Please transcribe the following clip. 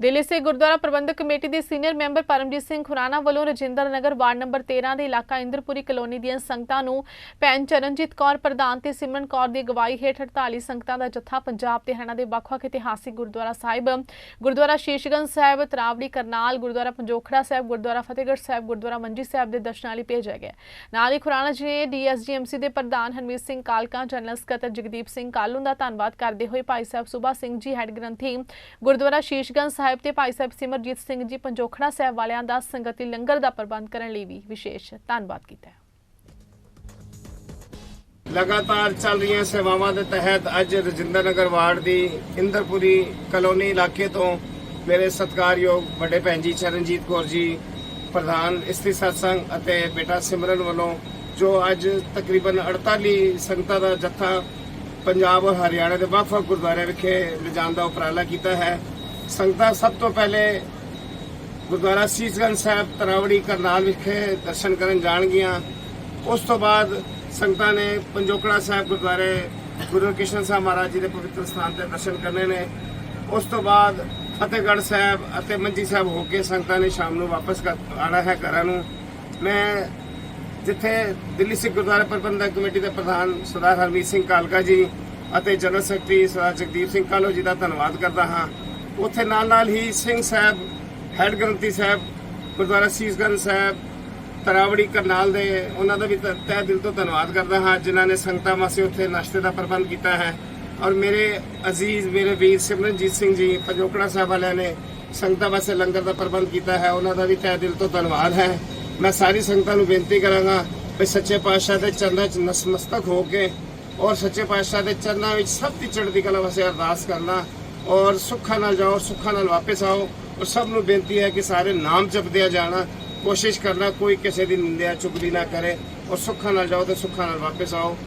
ਦਿੱਲੀ ਸੇ ਗੁਰਦੁਆਰਾ ਪ੍ਰਬੰਧਕ ਕਮੇਟੀ ਦੇ senior member Paramjit Singh Khurana ਵੱਲੋਂ ਰਜਿੰਦਰ ਨਗਰ ਵਾਰਡ ਨੰਬਰ 13 ਦੇ ਇਲਾਕਾ ਇੰਦਰਪੁਰੀ ਕਲੋਨੀ ਦੀਆਂ ਸੰਗਤਾਂ ਨੂੰ ਭੈਣ ਚਰਨਜੀਤ ਕੌਰ ਪ੍ਰਧਾਨ ਤੇ ਸਿਮਰਨ ਕੌਰ ਦੀ ਅਗਵਾਈ ਹੇਠ 48 ਸੰਗਤਾਂ ਦਾ ਜਥਾ ਪੰਜਾਬ ਤੇ ਹਰਿਆਣਾ ਦੇ ਵੱਖ-ਵੱਖ ਇਤਿਹਾਸਿਕ ਗੁਰਦੁਆਰਾ ਸਾਹਿਬ, ਗੁਰਦੁਆਰਾ ਸ਼ੀਸ਼ਗੰਜ ਸਾਹਿਬ, ਤਰਾਵੜੀ ਕਰਨਾਲ, ਗੁਰਦੁਆਰਾ ਪੰਜੋਖੜਾ ਸਾਹਿਬ, ਗੁਰਦੁਆਰਾ ਫਤਿਹਗੜ੍ਹ ਸਾਹਿਬ, ਗੁਰਦੁਆਰਾ ਮੰਜੀ ਸਾਹਿਬ ਦੇ ਦਰਸ਼ਨਾਂ ਲਈ ਭੇਜਿਆ ਗਿਆ ਨਾਲ ਹੀ ਖੁਰਾਨਾ ਜੀ ਨੇ ਡੀਐਸਜੀਐਮਸੀ ਦੇ ਪ੍ਰਧਾਨ ਹਰਮੀਤ ਸਿੰਘ ਕਾਲਕਾ, ਜਨਰਲ ਸਕੱਤਰ ਜਗਦੀਪ ਸਿੰਘ ਕਾਲੂ ਦਾ ਧੰਨਵਾਦ ਕਰਦੇ ਹੋਏ ਭਾਈ ਸਾਹਿਬ ਸੁਭਾ ਸਿੰਘ ਜੀ, ਹੈੱਡ ਗ੍ਰੰਥੀ, ਗੁਰਦੁਆਰਾ ਸ਼ੀਸ਼ਗੰਜ ਸਾਹਿਬ ਤੇ ਭਾਈ ਸਾਹਿਬ ਸਿਮਰਜੀਤ ਸਿੰਘ ਜੀ ਪੰਜੋਖੜਾ ਸਾਹਿਬ ਵਾਲਿਆਂ ਦਾ ਸੰਗਤੀ ਲੰਗਰ ਦਾ ਪ੍ਰਬੰਧ ਕਰਨ ਲਈ ਵੀ ਵਿਸ਼ੇਸ਼ ਧੰਨਵਾਦ ਕੀਤਾ ਲਗਾਤਾਰ ਚੱਲ ਰਹੀਆਂ ਸੇਵਾਵਾਂ ਦੇ ਤਹਿਤ ਅੱਜ ਰਜਿੰਦਰ ਨਗਰ ਵਾਰਡ ਦੀ ਇੰਦਰਪੁਰੀ ਕਲੋਨੀ ਇਲਾਕੇ ਤੋਂ ਮੇਰੇ ਸਤਿਕਾਰਯੋਗ ਵੱਡੇ ਭੈਣ ਜੀ ਚਰਨਜੀਤ ਕੌਰ ਜੀ, ਪ੍ਰਧਾਨ ਇਸਤਰੀ ਸਤਸੰਗ ਅਤੇ ਬੇਟਾ ਸਿਮਰਨ ਵੱਲੋਂ ਜੋ ਅੱਜ ਤਕਰੀਬਨ 48 ਸੰਗਤਾਂ ਦਾ ਜੱਥਾ ਪੰਜਾਬ ਔਰ ਹਰਿਆਣਾ ਦੇ ਵੱਖ-ਵੱਖ ਗੁਰਦੁਆਰਿਆਂ ਵਿਖੇ ਲਿਜਾਣ ਦਾ ਉਪਰਾਲਾ ਕੀਤਾ ਹੈ ਸੰਗਤਾਂ ਸਭ ਤੋਂ ਪਹਿਲੇ ਗੁਰਦੁਆਰਾ ਸੀਸਗੰਜ ਸਾਹਿਬ, ਤਰਾਵੜੀ, ਕਰਨਾਲ ਵਿਖੇ ਦਰਸ਼ਨ ਕਰਨ ਜਾਣਗੀਆਂ। ਉਸ ਤੋਂ ਬਾਅਦ ਸੰਗਤਾਂ ਨੇ ਪੰਜੋਕੜਾ ਸਾਹਿਬ ਗੁਰਦੁਆਰੇ, ਗੁਰੂ ਕ੍ਰਿਸ਼ਨ ਸਾਹਿਬ ਮਹਾਰਾਜ ਜੀ ਦੇ ਪਵਿੱਤਰ ਸਥਾਨ ਤੇ ਦਰਸ਼ਨ ਕਰਨੇ ਨੇ। ਉਸ ਤੋਂ ਬਾਅਦ ਫਤਿਹਗੜ੍ਹ ਸਾਹਿਬ ਅਤੇ ਮੰਜੀ ਸਾਹਿਬ ਹੋ ਕੇ ਸੰਗਤਾਂ ਨੇ ਸ਼ਾਮ ਨੂੰ ਵਾਪਸ ਕਰ- ਆਉਣਾ ਹੈ ਘਰਾਂ ਨੂੰ। ਮੈਂ ਜਿੱਥੇ ਦਿੱਲੀ ਸਿੱਖ ਗੁਰਦੁਆਰਾ ਪ੍ਰਬੰਧਕ ਕਮੇਟੀ ਦੇ ਪ੍ਰਧਾਨ ਸਰਦਾਰ ਹਰਮੀਤ ਸਿੰਘ ਕਾਲਕਾ ਜੀ ਅਤੇ ਜਨਰਲ ਸੈਕਟਰੀ ਸਰਦਾਰ ਜਗਦੀਪ ਸਿੰਘ ਕਾਲੋ ਜੀ ਦਾ ਧੰਨਵਾਦ ਕਰਦਾ ਹਾਂ। ਉੱਥੇ ਨਾਲ ਨਾਲ ਹੀ ਸਿੰਘ ਸਾਹਿਬ, ਹੈਡ ਗ੍ਰੰਥੀ ਸਾਹਿਬ, ਗੁਰਦੁਆਰਾ ਸੀਸਗੰਜ ਸਾਹਿਬ, ਤਰਾਵੜੀ ਕਰਨਾਲ ਦੇ ਉਹਨਾਂ ਦਾ ਵੀ ਤ- ਤਹਿ ਦਿਲ ਤੋਂ ਧੰਨਵਾਦ ਕਰਦਾ ਹਾਂ, ਜਿਨ੍ਹਾਂ ਨੇ ਸੰਗਤਾਂ ਵਾਸਤੇ ਉੱਥੇ ਨਾਸ਼ਤੇ ਦਾ ਪ੍ਰਬੰਧ ਕੀਤਾ ਹੈ। ਔਰ ਮੇਰੇ ਅਜ਼ੀਜ਼, ਮੇਰੇ ਵੀਰ ਸਿਮਰਨਜੀਤ ਸਿੰਘ ਜੀ, ਪੰਜੋਕੜਾ ਸਾਹਿਬ ਵਾਲਿਆਂ ਨੇ ਸੰਗਤਾਂ ਵਾਸਤੇ ਲੰਗਰ ਦਾ ਪ੍ਰਬੰਧ ਕੀਤਾ ਹੈ, ਉਹਨਾਂ ਦਾ ਵੀ ਤਹਿ ਦਿਲ ਤੋਂ ਧੰਨਵਾਦ ਹੈ। ਮੈਂ ਸਾਰੀ ਸੰਗਤਾਂ ਨੂੰ ਬੇਨਤੀ ਕਰਾਂਗਾ ਕਿ ਸੱਚੇ ਪਾਤਸ਼ਾਹ ਦੇ ਚਰਨਾਂ 'ਚ ਨਸਮਸਤਕ ਹੋ ਕੇ ਔਰ ਸੱਚੇ ਪਾਤਸ਼ਾਹ ਦੇ ਚਰਨਾਂ ਵਿੱਚ ਸਭ ਦੀ ਚੜ੍ਹਦੀ ਕਲਾ ਵਾਸਤੇ ਅਰਦਾਸ ਕਰਨਾ ਔਰ ਸੁੱਖਾਂ ਨਾਲ ਜਾਓ, ਸੁੱਖਾਂ ਨਾਲ ਵਾਪਸ ਆਓ। ਔਰ ਸਭ ਨੂੰ ਬੇਨਤੀ ਹੈ ਕਿ ਸਾਰੇ ਨਾਮ ਜਪਦਿਆ ਜਾਣਾ। ਕੋਸ਼ਿਸ਼ ਕਰਨਾ ਕੋਈ ਕਿਸੇ ਦੀ ਨਿੰਦਿਆ, ਚੁਗਲੀ ਨਾ ਕਰੇ। ਔਰ ਸੁੱਖਾਂ ਨਾਲ ਜਾਓ ਤੇ ਸੁੱਖਾਂ ਨਾਲ ਵਾਪਸ ਆਓ।